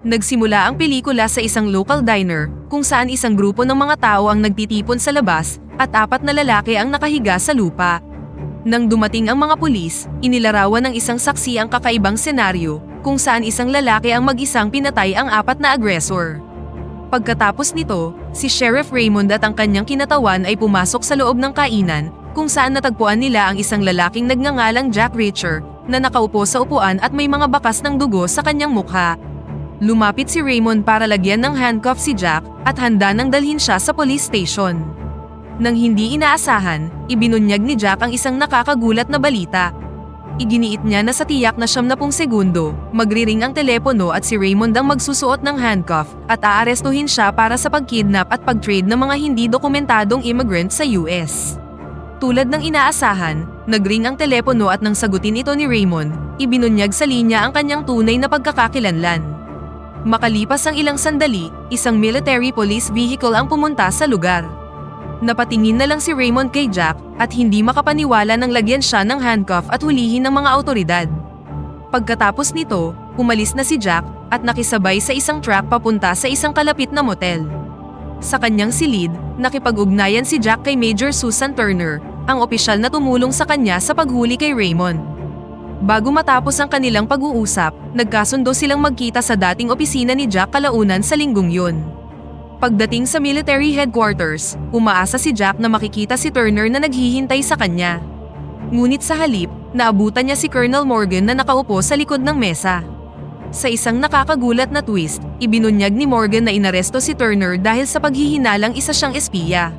Nagsimula ang pelikula sa isang local diner, kung saan isang grupo ng mga tao ang nagtitipon sa labas, at apat na lalaki ang nakahiga sa lupa. Nang dumating ang mga pulis, inilarawan ng isang saksi ang kakaibang senaryo, kung saan isang lalaki ang mag-isang pinatay ang apat na agresor. Pagkatapos nito, si Sheriff Raymond at ang kanyang kinatawan ay pumasok sa loob ng kainan, kung saan natagpuan nila ang isang lalaking nagngangalang Jack Reacher, na nakaupo sa upuan at may mga bakas ng dugo sa kanyang mukha. Lumapit si Raymond para lagyan ng handcuff si Jack at handa nang dalhin siya sa police station. Nang hindi inaasahan, ibinunyag ni Jack ang isang nakakagulat na balita. Iginiit niya na sa tiyak na siyam na pung segundo, magriring ang telepono at si Raymond ang magsusuot ng handcuff at aarestuhin siya para sa pagkidnap at pagtrade ng mga hindi dokumentadong immigrant sa US. Tulad ng inaasahan, nagring ang telepono at nang sagutin ito ni Raymond, ibinunyag sa linya ang kanyang tunay na pagkakakilanlan. Makalipas ang ilang sandali, isang military police vehicle ang pumunta sa lugar. Napatingin na lang si Raymond kay Jack at hindi makapaniwala nang lagyan siya ng handcuff at hulihin ng mga autoridad. Pagkatapos nito, umalis na si Jack at nakisabay sa isang truck papunta sa isang kalapit na motel. Sa kanyang silid, nakipag-ugnayan si Jack kay Major Susan Turner, ang opisyal na tumulong sa kanya sa paghuli kay Raymond. Bago matapos ang kanilang pag-uusap, nagkasundo silang magkita sa dating opisina ni Jack kalaunan sa linggong yun. Pagdating sa military headquarters, umaasa si Jack na makikita si Turner na naghihintay sa kanya. Ngunit sa halip, naabutan niya si Colonel Morgan na nakaupo sa likod ng mesa. Sa isang nakakagulat na twist, ibinunyag ni Morgan na inaresto si Turner dahil sa paghihinalang isa siyang espiya.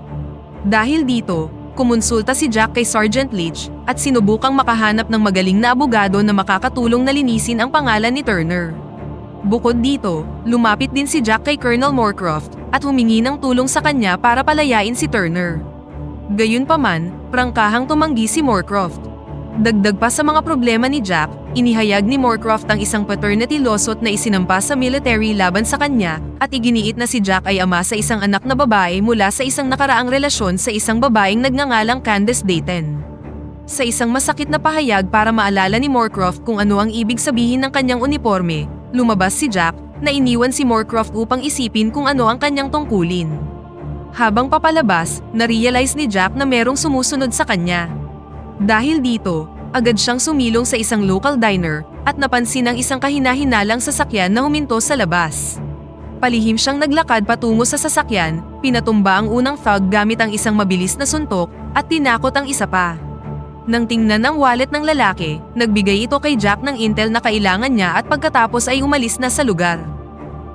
Dahil dito, kumonsulta si Jack kay Sergeant Leach at sinubukang makahanap ng magaling na abogado na makakatulong na linisin ang pangalan ni Turner. Bukod dito, lumapit din si Jack kay Colonel Moorcroft at humingi ng tulong sa kanya para palayain si Turner. Gayunpaman, prangkahang tumanggi si Moorcroft. Dagdag pa sa mga problema ni Jack, inihayag ni Moorcroft ang isang paternity lawsuit na isinampa sa military laban sa kanya at iginiit na si Jack ay ama sa isang anak na babae mula sa isang nakaraang relasyon sa isang babaeng nagngangalang Candace Dayton. Sa isang masakit na pahayag para maalala ni Moorcroft kung ano ang ibig sabihin ng kanyang uniforme, lumabas si Jack na iniwan si Moorcroft upang isipin kung ano ang kanyang tungkulin. Habang papalabas, na-realize ni Jack na merong sumusunod sa kanya. Dahil dito, agad siyang sumilong sa isang local diner at napansin ang isang kahinahinalang sasakyan na huminto sa labas. Palihim siyang naglakad patungo sa sasakyan, pinatumba ang unang thug gamit ang isang mabilis na suntok at tinakot ang isa pa. Nang tingnan ng wallet ng lalaki, nagbigay ito kay Jack ng intel na kailangan niya at pagkatapos ay umalis na sa lugar.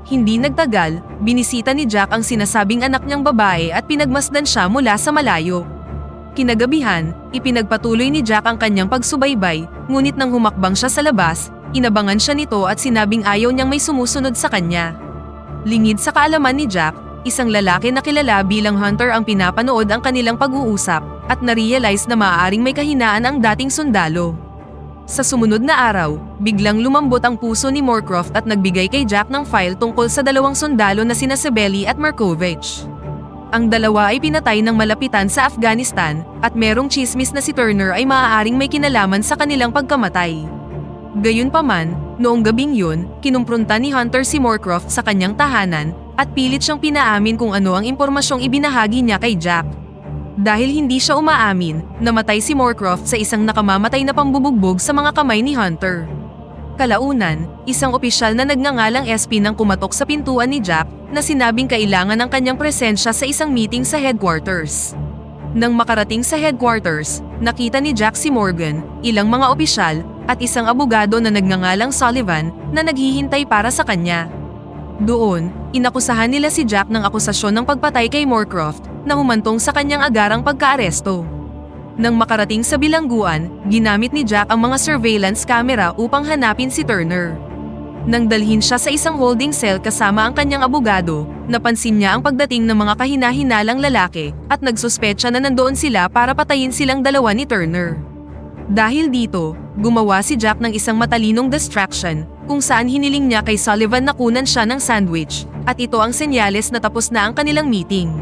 Hindi nagtagal, binisita ni Jack ang sinasabing anak niyang babae at pinagmasdan siya mula sa malayo. Kinagabihan, ipinagpatuloy ni Jack ang kanyang pagsubaybay, ngunit nang humakbang siya sa labas, inabangan siya nito at sinabing ayaw niyang may sumusunod sa kanya. Lingid sa kaalaman ni Jack, isang lalaki na kilala bilang Hunter ang pinapanood ang kanilang pag-uusap at narealize na maaaring may kahinaan ang dating sundalo. Sa sumunod na araw, biglang lumambot ang puso ni Moorcroft at nagbigay kay Jack ng file tungkol sa dalawang sundalo na sina Sebeli at Markovich. Ang dalawa ay pinatay ng malapitan sa Afghanistan at merong chismis na si Turner ay maaaring may kinalaman sa kanilang pagkamatay. Gayunpaman, noong gabing yun, kinumpronta ni Hunter si Moorcroft sa kanyang tahanan at pilit siyang pinaamin kung ano ang impormasyong ibinahagi niya kay Jack. Dahil hindi siya umaamin, namatay si Moorcroft sa isang nakamamatay na pambubugbog sa mga kamay ni Hunter. Kalaunan, isang opisyal na nagngangalang SP nang kumatok sa pintuan ni Jack na sinabing kailangan ng kanyang presensya sa isang meeting sa headquarters. Nang makarating sa headquarters, nakita ni Jack si Morgan, ilang mga opisyal, at isang abogado na nagngangalang Sullivan na naghihintay para sa kanya. Doon, inakusahan nila si Jack ng akusasyon ng pagpatay kay Moorcroft na humantong sa kanyang agarang pagkaaresto. Nang makarating sa bilangguan, ginamit ni Jack ang mga surveillance camera upang hanapin si Turner. Nang dalhin siya sa isang holding cell kasama ang kanyang abogado, napansin niya ang pagdating ng mga kahinahinalang lalaki at nagsuspecha na nandoon sila para patayin silang dalawa ni Turner. Dahil dito, gumawa si Jack ng isang matalinong distraction kung saan hiniling niya kay Sullivan na kunan siya ng sandwich at ito ang senyales na tapos na ang kanilang meeting.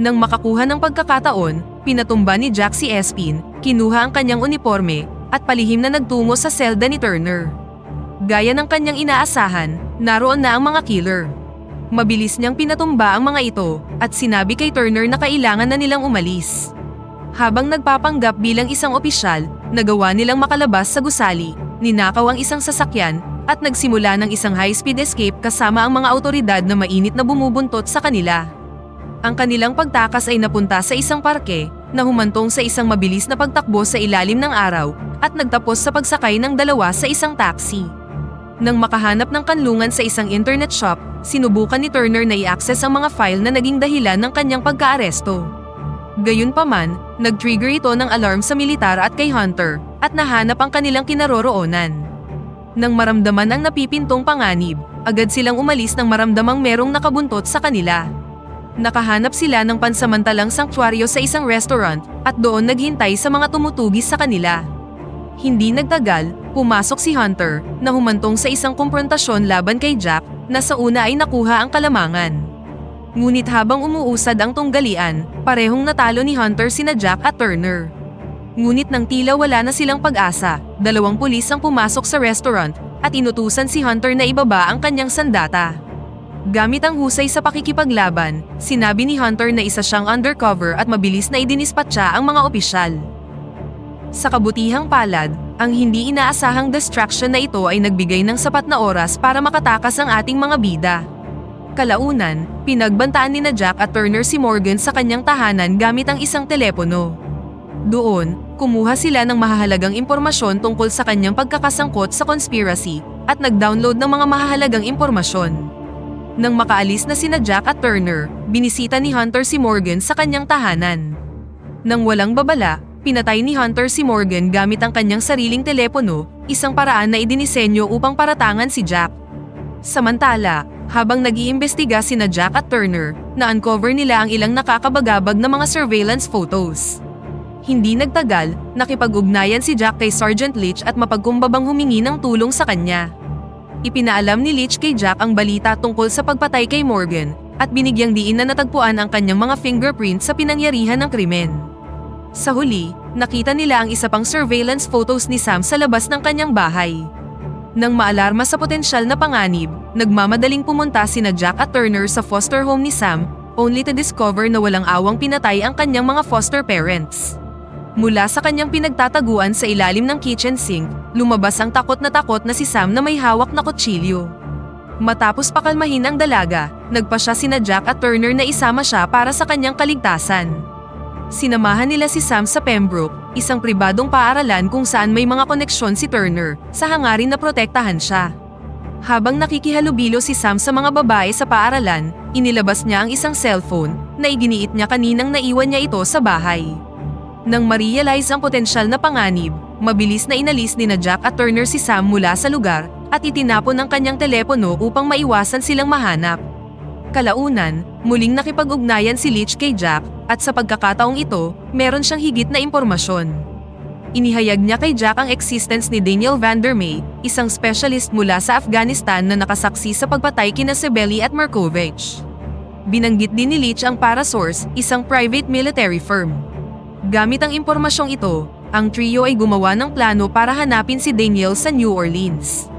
Nang makakuha ng pagkakataon, pinatumba ni Jack si Espin, kinuha ang kanyang uniforme, at palihim na nagtungo sa selda ni Turner. Gaya ng kanyang inaasahan, naroon na ang mga killer. Mabilis niyang pinatumba ang mga ito at sinabi kay Turner na kailangan na nilang umalis. Habang nagpapanggap bilang isang opisyal, nagawa nilang makalabas sa gusali, ninakaw ang isang sasakyan, at nagsimula ng isang high-speed escape kasama ang mga autoridad na mainit na bumubuntot sa kanila. Ang kanilang pagtakas ay napunta sa isang parke, na humantong sa isang mabilis na pagtakbo sa ilalim ng araw, at nagtapos sa pagsakay ng dalawa sa isang taxi. Nang makahanap ng kanlungan sa isang internet shop, sinubukan ni Turner na i-access ang mga file na naging dahilan ng kanyang pagkaaresto. Gayunpaman, nag-trigger ito ng alarm sa militar at kay Hunter, at nahanap ang kanilang kinaroroonan. Nang maramdaman ang napipintong panganib, agad silang umalis nang maramdamang merong nakabuntot sa kanila. Nakahanap sila ng pansamantalang sanktuaryo sa isang restaurant at doon naghintay sa mga tumutugis sa kanila. Hindi nagtagal, pumasok si Hunter na humantong sa isang komprontasyon laban kay Jack na sa una ay nakuha ang kalamangan. Ngunit habang umuusad ang tunggalian, parehong natalo ni Hunter sina Jack at Turner. Ngunit nang tila wala na silang pag-asa, dalawang pulis ang pumasok sa restaurant at inutusan si Hunter na ibaba ang kanyang sandata. Gamit ang husay sa pakikipaglaban, sinabi ni Hunter na isa siyang undercover at mabilis na idinispatcha ang mga opisyal. Sa kabutihang palad, ang hindi inaasahang distraction na ito ay nagbigay ng sapat na oras para makatakas ang ating mga bida. Kalaunan, pinagbantaan ni na Jack at Turner si Morgan sa kanyang tahanan gamit ang isang telepono. Doon, kumuha sila ng mahahalagang impormasyon tungkol sa kanyang pagkakasangkot sa conspiracy at nag-download ng mga mahahalagang impormasyon. Nang makaalis na sina Jack at Turner, binisita ni Hunter si Morgan sa kanyang tahanan. Nang walang babala, pinatay ni Hunter si Morgan gamit ang kanyang sariling telepono, isang paraan na idinisenyo upang paratangan si Jack. Samantala, habang nag-iimbestiga sina Jack at Turner, na-uncover nila ang ilang nakakabagabag na mga surveillance photos. Hindi nagtagal, nakipag-ugnayan si Jack kay Sergeant Leach at mapagkumbabang humingi ng tulong sa kanya. Ipinaalam ni Leach kay Jack ang balita tungkol sa pagpatay kay Morgan at binigyang diin na natagpuan ang kanyang mga fingerprints sa pinangyarihan ng krimen. Sa huli, nakita nila ang isa pang surveillance photos ni Sam sa labas ng kanyang bahay. Nang maalarma sa potensyal na panganib, nagmamadaling pumunta sina Jack at Turner sa foster home ni Sam, only to discover na walang awang pinatay ang kanyang mga foster parents. Mula sa kanyang pinagtataguan sa ilalim ng kitchen sink, lumabas ang takot na takot na si Sam na may hawak na kutsilyo. Matapos pakalmahin ang dalaga, nagpa siya sina Jack at Turner na isama siya para sa kanyang kaligtasan. Sinamahan nila si Sam sa Pembroke, isang pribadong paaralan kung saan may mga koneksyon si Turner, sa hangarin na protektahan siya. Habang nakikihalubilo si Sam sa mga babae sa paaralan, inilabas niya ang isang cellphone na iginiit niya kaninang naiwan niya ito sa bahay. Nang ma-realize ang potensyal na panganib, mabilis na inalis ni na Jack at Turner si Sam mula sa lugar at itinapon ang kanyang telepono upang maiwasan silang mahanap. Kalaunan, muling nakipag-ugnayan si Leach kay Jack at sa pagkakataong ito, meron siyang higit na impormasyon. Inihayag niya kay Jack ang existence ni Daniel Vandermeer, isang specialist mula sa Afghanistan na nakasaksi sa pagpatay kina Sebeli at Markovich. Binanggit din ni Leach ang Parasource, isang private military firm. Gamit ang impormasyong ito, ang trio ay gumawa ng plano para hanapin si Daniel sa New Orleans.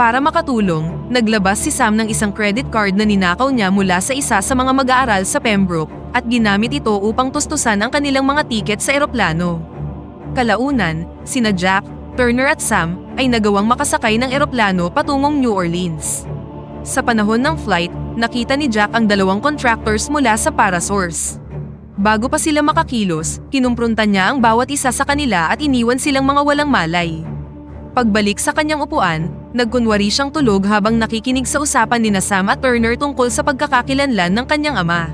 Para makatulong, naglabas si Sam ng isang credit card na ninakaw niya mula sa isa sa mga mag-aaral sa Pembroke at ginamit ito upang tustusan ang kanilang mga tiket sa eroplano. Kalaunan, sina Jack, Turner at Sam ay nagawang makasakay ng eroplano patungong New Orleans. Sa panahon ng flight, nakita ni Jack ang dalawang contractors mula sa Parasource. Bago pa sila makakilos, kinumpronta niya ang bawat isa sa kanila at iniwan silang mga walang malay. Pagbalik sa kanyang upuan, nagkunwari siyang tulog habang nakikinig sa usapan ni Sam at Turner tungkol sa pagkakakilanlan ng kanyang ama.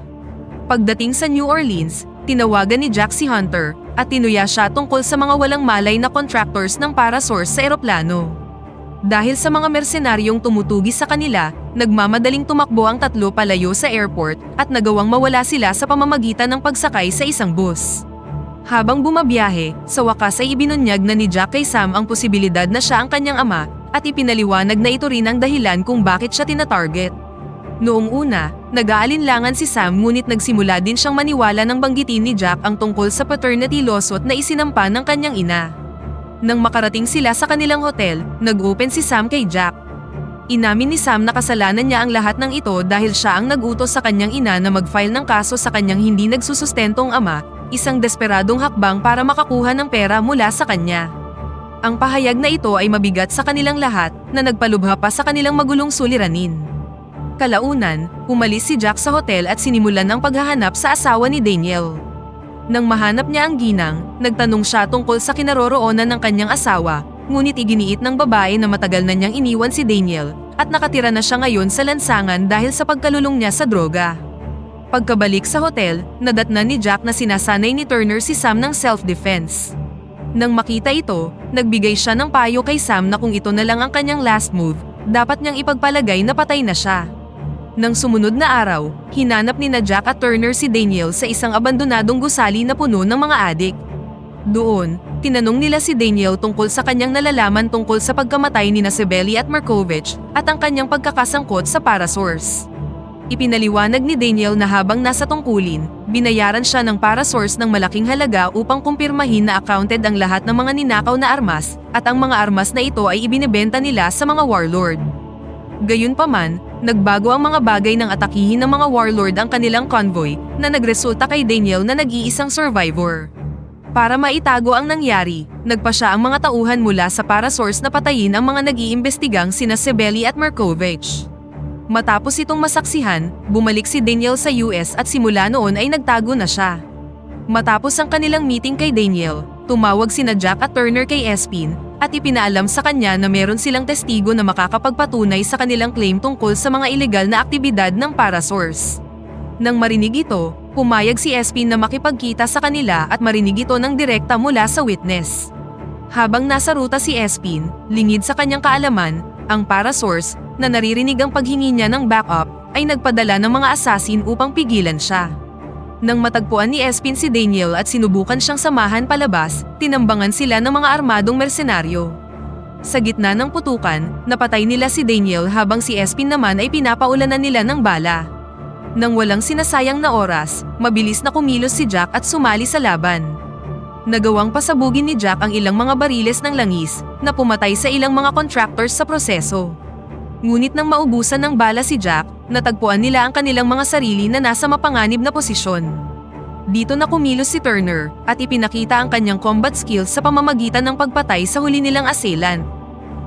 Pagdating sa New Orleans, tinawagan ni Jack si Hunter at tinuya siya tungkol sa mga walang malay na contractors ng Parasource sa eroplano. Dahil sa mga mersenaryong tumutugis sa kanila, nagmamadaling tumakbo ang tatlo palayo sa airport at nagawang mawala sila sa pamamagitan ng pagsakay sa isang bus. Habang bumabiyahe, sa wakas ay ibinunyag na ni Jack kay Sam ang posibilidad na siya ang kanyang ama at ipinaliwanag na ito rin ang dahilan kung bakit siya tinatarget. Noong una, nag-aalinlangan si Sam ngunit nagsimula din siyang maniwala ng banggitin ni Jack ang tungkol sa paternity lawsuit na isinampa ng kanyang ina. Nang makarating sila sa kanilang hotel, nag-open si Sam kay Jack. Inamin ni Sam na kasalanan niya ang lahat ng ito dahil siya ang nag-utos sa kanyang ina na mag-file ng kaso sa kanyang hindi nagsusustentong ama, isang desperadong hakbang para makakuha ng pera mula sa kanya. Ang pahayag na ito ay mabigat sa kanilang lahat na nagpalubha pa sa kanilang magulong suliranin. Kalaunan, umalis si Jack sa hotel at sinimulan ang paghahanap sa asawa ni Daniel. Nang mahanap niya ang ginang, nagtanong siya tungkol sa kinaroroonan ng kanyang asawa, ngunit iginiit ng babae na matagal na niyang iniwan si Daniel at nakatira na siya ngayon sa lansangan dahil sa pagkalulong niya sa droga. Pagkabalik sa hotel, nadatnan ni Jack na sinasanay ni Turner si Sam ng self-defense. Nang makita ito, nagbigay siya ng payo kay Sam na kung ito na lang ang kanyang last move, dapat niyang ipagpalagay na patay na siya. Nang sumunod na araw, hinanap ni na Jack at Turner si Daniel sa isang abandonadong gusali na puno ng mga adik. Doon, tinanong nila si Daniel tungkol sa kanyang nalalaman tungkol sa pagkamatay ni na at Markovich at ang kanyang pagkakasangkot sa Parasource. Ipinaliwanag ni Daniel na habang nasa tungkulin, binayaran siya ng Parasource ng malaking halaga upang kumpirmahin na accounted ang lahat ng mga ninakaw na armas at ang mga armas na ito ay ibinebenta nila sa mga warlord. Gayunpaman, nagbago ang mga bagay ng atakihin ng mga warlord ang kanilang convoy na nagresulta kay Daniel na nag-iisang survivor. Para maitago ang nangyari, nagpa siya ang mga tauhan mula sa Parasource na patayin ang mga nag-iimbestigang sina Sebeli at Markovich. Matapos itong masaksihan, bumalik si Daniel sa US at simula noon ay nagtago na siya. Matapos ang kanilang meeting kay Daniel, tumawag sina Jack at Turner kay Espin at ipinaalam sa kanya na meron silang testigo na makakapagpatunay sa kanilang claim tungkol sa mga ilegal na aktibidad ng Parasource. Nang marinig ito, pumayag si Espin na makipagkita sa kanila at marinig ito ng direkta mula sa witness. Habang nasa ruta si Espin, lingid sa kanyang kaalaman, ang Parasource, na naririnig ang paghingi niya ng backup, ay nagpadala ng mga asasin upang pigilan siya. Nang matagpuan ni Espin si Daniel at sinubukan siyang samahan palabas, tinambangan sila ng mga armadong mersenaryo. Sa gitna ng putukan, napatay nila si Daniel habang si Espin naman ay pinapaulanan nila ng bala. Nang walang sinasayang na oras, mabilis na kumilos si Jack at sumali sa laban. Nagawang pasabugin ni Jack ang ilang mga bariles ng langis na pumatay sa ilang mga contractors sa proseso. Ngunit nang maubusan ng bala si Jack, natagpuan nila ang kanilang mga sarili na nasa mapanganib na posisyon. Dito na kumilos si Turner at ipinakita ang kanyang combat skills sa pamamagitan ng pagpatay sa huli nilang assailant.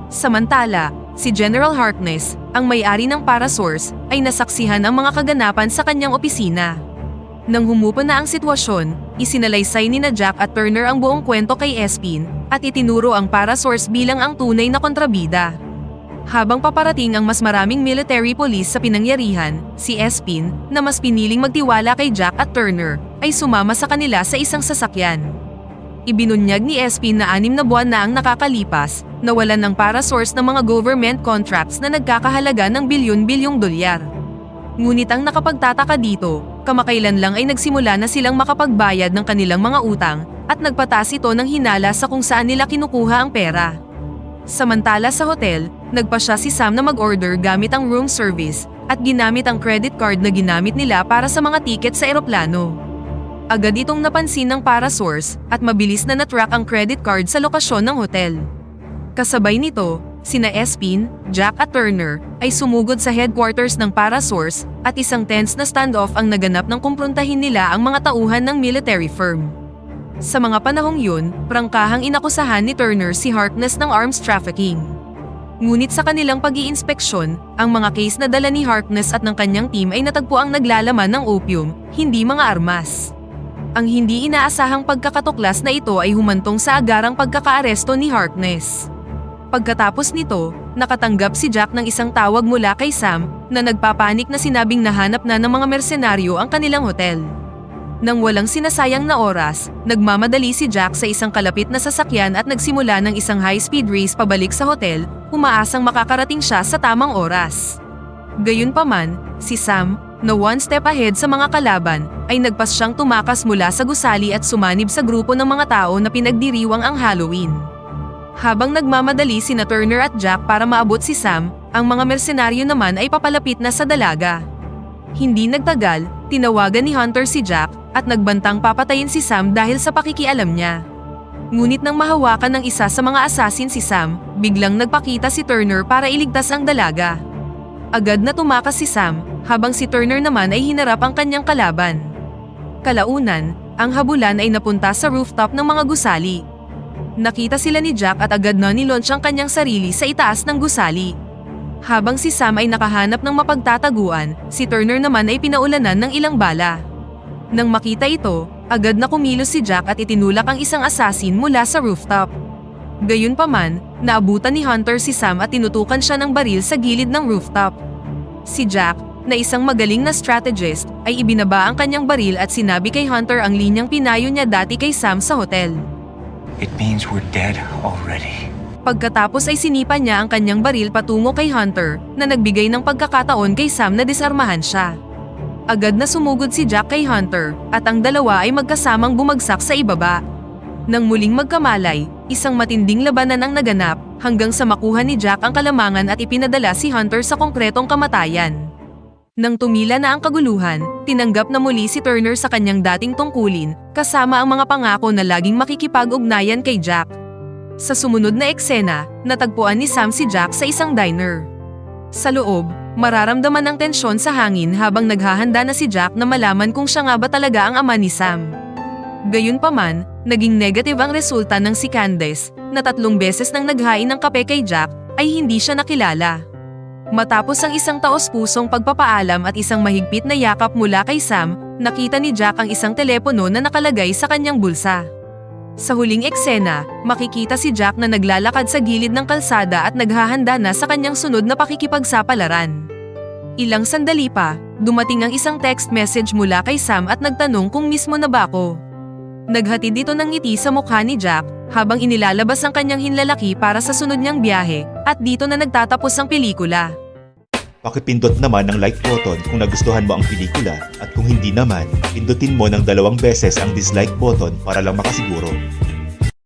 Samantala, si General Harkness, ang may-ari ng Parasource, ay nasaksihan ang mga kaganapan sa kanyang opisina. Nang humupa na ang sitwasyon, isinalaysay ni na Jack at Turner ang buong kwento kay Espin at itinuro ang Parasource bilang ang tunay na kontrabida. Habang paparating ang mas maraming military police sa pinangyarihan, si Espin, na mas piniling magtiwala kay Jack at Turner, ay sumama sa kanila sa isang sasakyan. Ibinunyag ni Espin na anim na buwan na ang nakakalipas, nawalan ng Parasource ng mga government contracts na nagkakahalaga ng bilyon-bilyong dolyar. Ngunit ang nakapagtataka dito, kamakailan lang ay nagsimula na silang makapagbayad ng kanilang mga utang at nagpatas ito ng hinala sa kung saan nila kinukuha ang pera. Samantala sa hotel, nagpa siya si Sam na mag-order gamit ang room service at ginamit ang credit card na ginamit nila para sa mga tiket sa eroplano. Agad itong napansin ng Parasource at mabilis na natrack ang credit card sa lokasyon ng hotel. Kasabay nito, sina Espin, Jack at Turner ay sumugod sa headquarters ng Parasource at isang tense na standoff ang naganap nang kumprontahin nila ang mga tauhan ng military firm. Sa mga panahong yun, prangkahang inakusahan ni Turner si Harkness ng arms trafficking. Ngunit sa kanilang pag iinspeksyon ang mga case na dala ni Harkness at ng kanyang team ay natagpuang naglalaman ng opium, hindi mga armas. Ang hindi inaasahang pagkakatuklas na ito ay humantong sa agarang pagkakaaresto ni Harkness. Pagkatapos nito, nakatanggap si Jack ng isang tawag mula kay Sam na nagpapanik na sinabing nahanap na ng mga mersenaryo ang kanilang hotel. Nang walang sinasayang na oras, nagmamadali si Jack sa isang kalapit na sasakyan at nagsimula ng isang high-speed race pabalik sa hotel, umaasang makakarating siya sa tamang oras. Gayunpaman, si Sam, na one step ahead sa mga kalaban, ay nagpas siyang tumakas mula sa gusali at sumanib sa grupo ng mga tao na pinagdiriwang ang Halloween. Habang nagmamadali sina Turner at Jack para maabot si Sam, ang mga mersenaryo naman ay papalapit na sa dalaga. Hindi nagtagal, tinawagan ni Hunter si Jack at nagbantang papatayin si Sam dahil sa pakikialam niya. Ngunit nang mahawakan ng isa sa mga assassin si Sam, biglang nagpakita si Turner para iligtas ang dalaga. Agad na tumakas si Sam, habang si Turner naman ay hinarap ang kanyang kalaban. Kalaunan, ang habulan ay napunta sa rooftop ng mga gusali. Nakita sila ni Jack at agad na nilaunch ang kanyang sarili sa itaas ng gusali. Habang si Sam ay nakahanap ng mapagtataguan, si Turner naman ay pinaulanan ng ilang bala. Nang makita ito, agad na kumilos si Jack at itinulak ang isang assassin mula sa rooftop. Gayunpaman, naabutan ni Hunter si Sam at tinutukan siya ng baril sa gilid ng rooftop. Si Jack, na isang magaling na strategist, ay ibinaba ang kanyang baril at sinabi kay Hunter ang linyang pinayo niya dati kay Sam sa hotel. It means we're dead already. Pagkatapos ay sinipa niya ang kanyang baril patungo kay Hunter na nagbigay ng pagkakataon kay Sam na disarmahan siya. Agad na sumugod si Jack kay Hunter at ang dalawa ay magkasamang bumagsak sa ibaba. Nang muling magkamalay, isang matinding labanan ang naganap hanggang sa makuha ni Jack ang kalamangan at ipinadala si Hunter sa konkretong kamatayan. Nang tumila na ang kaguluhan, tinanggap na muli si Turner sa kanyang dating tungkulin kasama ang mga pangako na laging makikipag-ugnayan kay Jack. Sa sumunod na eksena, natagpuan ni Sam si Jack sa isang diner. Sa loob, mararamdaman ang tensyon sa hangin habang naghahanda na si Jack na malaman kung siya nga ba talaga ang ama ni Sam. Gayunpaman, naging negative ang resulta ng si Candace, na tatlong beses nang naghain ng kape kay Jack, ay hindi siya nakilala. Matapos ang isang taos-pusong pagpapaalam at isang mahigpit na yakap mula kay Sam, nakita ni Jack ang isang telepono na nakalagay sa kanyang bulsa. Sa huling eksena, makikita si Jack na naglalakad sa gilid ng kalsada at naghahanda na sa kanyang sunod na pakikipagsapalaran. Ilang sandali pa, dumating ang isang text message mula kay Sam at nagtanong kung mismo na ba ako. Naghatid ito ng ngiti sa mukha ni Jack habang inilalabas ang kanyang hinlalaki para sa sunod niyang biyahe at dito na nagtatapos ang pelikula. Pakipindot naman ng like button kung nagustuhan mo ang pelikula at kung hindi naman, pindutin mo ng dalawang beses ang dislike button para lang makasiguro.